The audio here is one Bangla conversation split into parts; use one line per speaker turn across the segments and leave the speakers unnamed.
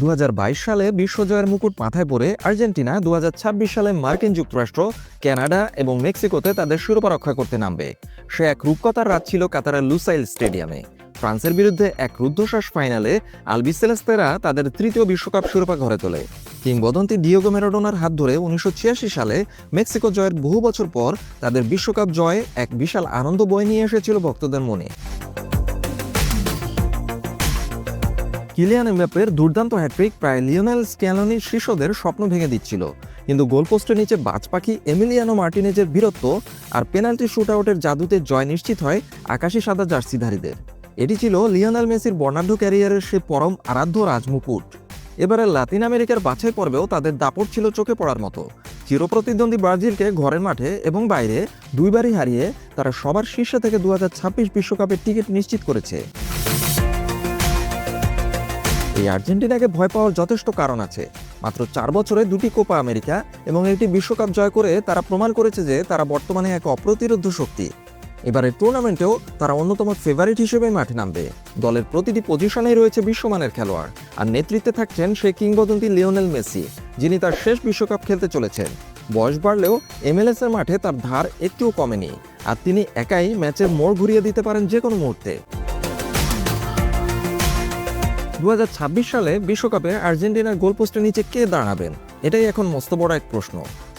দুহাজার বাইশ সালে বিশ্বজয়ের মুকুট মাথায় পরে আর্জেন্টিনা দুহাজার ছাব্বিশ সালে মার্কিন যুক্তরাষ্ট্র কানাডা এবং মেক্সিকোতে তাদের শিরোপা রক্ষা করতে নামবে। সে এক রূপকথার রাত ছিল কাতারের লুসাইল স্টেডিয়ামে। ফ্রান্সের বিরুদ্ধে এক রুদ্ধশ্বাস ফাইনালে আলবিসেলেস্তেরা তাদের তৃতীয় বিশ্বকাপ শিরোপা ঘরে তোলে। কিংবদন্তি ডিওগো ম্যারাডোনার হাত ধরে উনিশশো ছিয়াশি সালে মেক্সিকো জয়ের বহু বছর পর তাদের বিশ্বকাপ জয়ে এক বিশাল আনন্দ বয়ে নিয়ে এসেছিল ভক্তদের মনে। কিলিয়ান এমবাপ্পের দুর্দান্ত হ্যাট্রিক প্রায় লিওনেল স্ক্যালনির শিষ্যদের স্বপ্ন ভেঙে দিচ্ছিল। কিন্তু গোলপোস্টের নিচে বাজ পাখি এমিলিয়ানো মার্টিনেজের বীরত্ব আর পেনাল্টি শুটআউটের জাদুতে জয় নিশ্চিত হয় আকাশি সাদা জার্সিধারীদের। এটি ছিল লিওনেল মেসির বর্ণাঢ্য ক্যারিয়ারের সে পরম আরাধ্য রাজমুকুট। এবারে লাতিন আমেরিকার বাছাই পর্বেও তাদের দাপট ছিল চোখে পড়ার মতো। চিরপ্রতিদ্বন্দ্বী ব্রাজিলকে ঘরের মাঠে এবং বাইরে দুইবারই হারিয়ে তারা সবার শীর্ষে থেকে দু বিশ্বকাপের টিকিট নিশ্চিত করেছে। এই আর্জেন্টিনাকে ভয় পাওয়ার যথেষ্ট কারণ আছে। মাত্র চার বছরে দুটি কোপা আমেরিকা এবং একটি বিশ্বকাপ জয় করে তারা প্রমাণ করেছে যে তারা বর্তমানে এক অপ্রতিরোধ শক্তি। এবারের টুর্নামেন্টেও তারা অন্যতম ফেভারিট হিসেবে মাঠে নামবে। দলের প্রতিটি পজিশনেই রয়েছে বিশ্বমানের খেলোয়াড়। আর নেতৃত্বে থাকছেন সেই কিংবদন্তি লিওনেল মেসি, যিনি তার শেষ বিশ্বকাপ খেলতে চলেছেন। বয়স বাড়লেও এমএলএস এর মাঠে তার ধার একটুও কমেনি। আর তিনি একাই ম্যাচের মোড় ঘুরিয়ে দিতে পারেন যে কোনো মুহূর্তে। দু হাজার ছাব্বিশ সালে বিশ্বকাপে আর্জেন্টিনার গোলপোস্টের নিচে কে দাঁড়াবেন? এটাই এখন মস্ত বড় এক প্রশ্ন।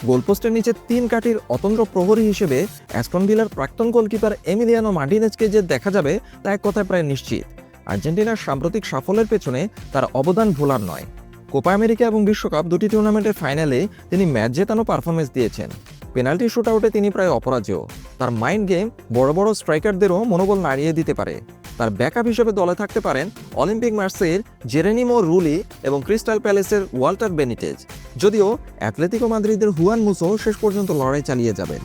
গোলপোস্টের নিচে তিন কাঠির অতন্ত্র প্রহরী হিসেবে অ্যাস্টন ভিলার প্রাক্তন গোলকিপার এমিলিয়ানো মার্টিনেজকে যে দেখা যাবে তা এক কথায় প্রায় নিশ্চিত। আর্জেন্টিনার সাম্প্রতিক সাফল্যের পেছনে তার অবদান ভোলার নয়। কোপা আমেরিকা এবং বিশ্বকাপ দুটি টুর্নামেন্টের ফাইনালে তিনি ম্যাচ জেতানো পারফরমেন্স দিয়েছেন। পেনাল্টি শুট আউটে তিনি প্রায় অপরাজেয়। তার মাইন্ড গেম বড় বড় স্ট্রাইকারদেরও মনোবল নাড়িয়ে দিতে পারে। তার ব্যাকআপ হিসেবে দলে থাকতে পারেন অলিম্পিক মার্সের জেরেনিমো রুলি এবং ক্রিস্টাল প্যালেসের ওয়াল্টার বেনিটেজ যদিও অ্যাথলেটিকো মাদ্রিদের হুয়ান মুসো শেষ পর্যন্ত লড়াই চালিয়ে যাবেন।